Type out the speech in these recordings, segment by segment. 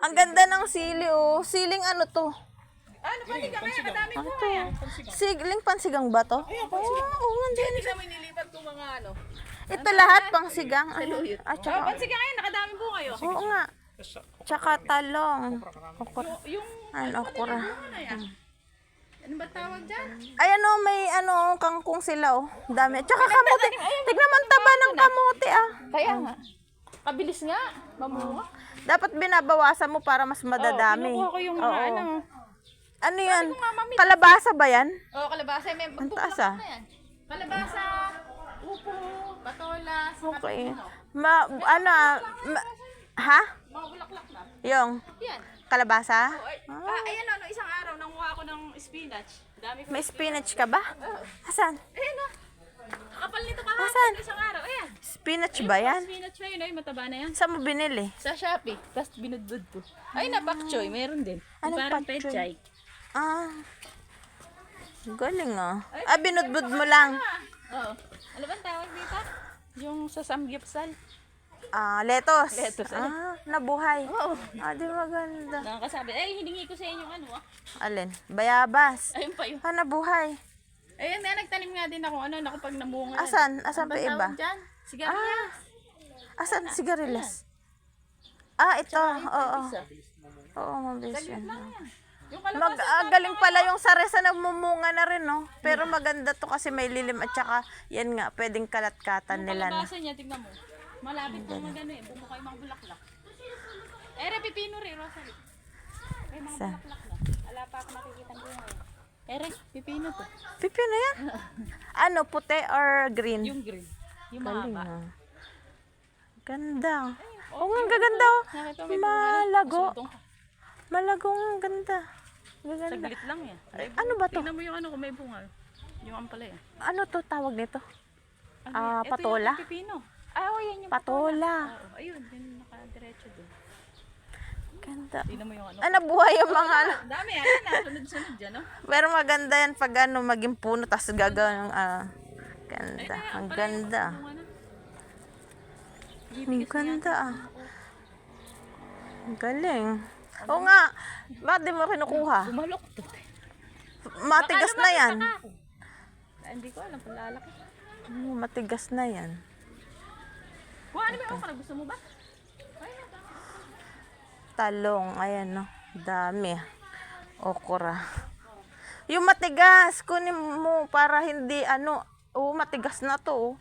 Ang ganda ng sili, oh. Siling ano to? Ano pa ka kaya? Kadami Ano to? kaya. Siling pansigang ba to? Oo, oh, Hindi kami nilipat ko mga ano. Ito lahat pang sigang. Ano? At Oh, saka, pansiga kayo, nakadami po kayo. oo nga. Tsaka talong. Okra. Yung Ano, okra. ano yan? Ano ba tawag dyan? Ayan oh, may ano, kangkong sila oh. Dami. Tsaka kamote. Tignan mo ang taba ng kamote ah. Kaya nga. Kabilis nga. Mamuha. Dapat binabawasan mo para mas madadami. Kinukuha ko yung mga Oo. ano. Ano yan? nga, mami. Kalabasa ba yan? Oh, kalabasa. May Ang taas ah. na yan. Kalabasa, upo, patolas, Okay. Ma, ano ah, ma- ha? mga bulaklak na. Yung Yan. kalabasa? Oh, ay, ah, ayan o, no, isang araw, nanguha ako ng spinach. Dami ko. May spinach ka ba? Asan? Ayan o. Kapal nito kahapon, Asan? isang araw. Ayan. Spinach ba yan? Spinach na yun, ay mataba na yan. Saan mo binili? Sa Shopee, tapos binudbud ko. Ay, na pak choy, meron din. Anong Parang pak choy? Ah. Galing ah. Ah, binudbud mo lang. Oo. Ano ba tawag dito? Yung sa samgyupsal. Ah, letos. Lettuce, ano? Ah, nabuhay. Oo. Ah, di maganda. Nakakasabi. Ay, hiningi ko sa inyo ano ah. Alin? Bayabas. Ayun pa yun. Ah, nabuhay. Ayun nga, nagtanim nga din ako ano, naku pag namunga. Asan? Asan Ano pa ba iba? dyan? Sigarilyas. Asan? Sigarilyas. Ah, ito. Oo. Oo, mabilis. Yung Mag, ah, galing pala yung saresa nagmumunga na rin, no? Pero maganda to kasi may lilim at saka, yan nga, pwedeng kalat-katan nila na. kalabasa niya, tignan mo. Malapit na magano eh. Bumuka yung mga bulaklak. Eh, re, pipino rin, Rosalie. May mga bulaklak na. Wala pa ako nakikita bunga eh. Eh, re, pipino to. Pipino yan? ano, puti or green? Yung green. Yung Galing mahaba. ah. Ganda. Oo ang gaganda oh. Nakita mo yung bunga na? Malago. Ka. Malagong ganda. Gaganda. Saglit lang yan. Ay, ano ba to? Tingnan mo yung ano kung may bunga. Yung ampalaya. Ano to tawag nito? Ano Ah, yan? Ito patola? Yung pipino. Ah, oh, yan yung Patola. Oo, ayun, yun nakadiretso doon. Tingnan mo yung ano. Ano, buhay yung mga ano. Dami yan, sunod-sunod dyan, no? Pero maganda yan pag ano, maging puno, tapos gagawin ng, ah, ganda. Ang ganda. Ano, Ang ganda ah. Ang galing. Oo nga. Bakit di mo kinukuha? bumalok to. Matigas na yan. Ah, hindi ko alam kung lalaki. Oo, Matigas na yan. Kuha, ano ba yung? Gusto mo ba? Talong. Ayan no. Dami. Okra. Yung matigas, kunin mo para hindi ano. Oo, matigas na to. oh.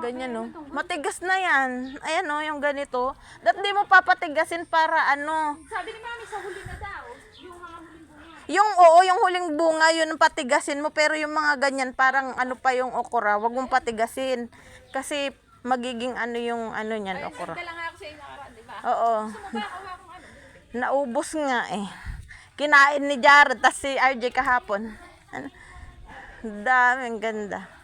Ganyan no. Matigas na yan. Ayan no, yung ganito. Dapat di mo papatigasin para ano. Sabi ni mami, sa huli na daw. Yung mga huling bunga. Yung oo, yung huling bunga, yun ang patigasin mo. Pero yung mga ganyan, parang ano pa yung okra, wag mong patigasin. Kasi magiging ano yung ano niyan, okra. Dala nga ako sa inyo, di ba? Oo. Kaya kuha kong ano. Naubos nga eh. Kinain ni Jared, tas si RJ kahapon. Ano? Daming ganda.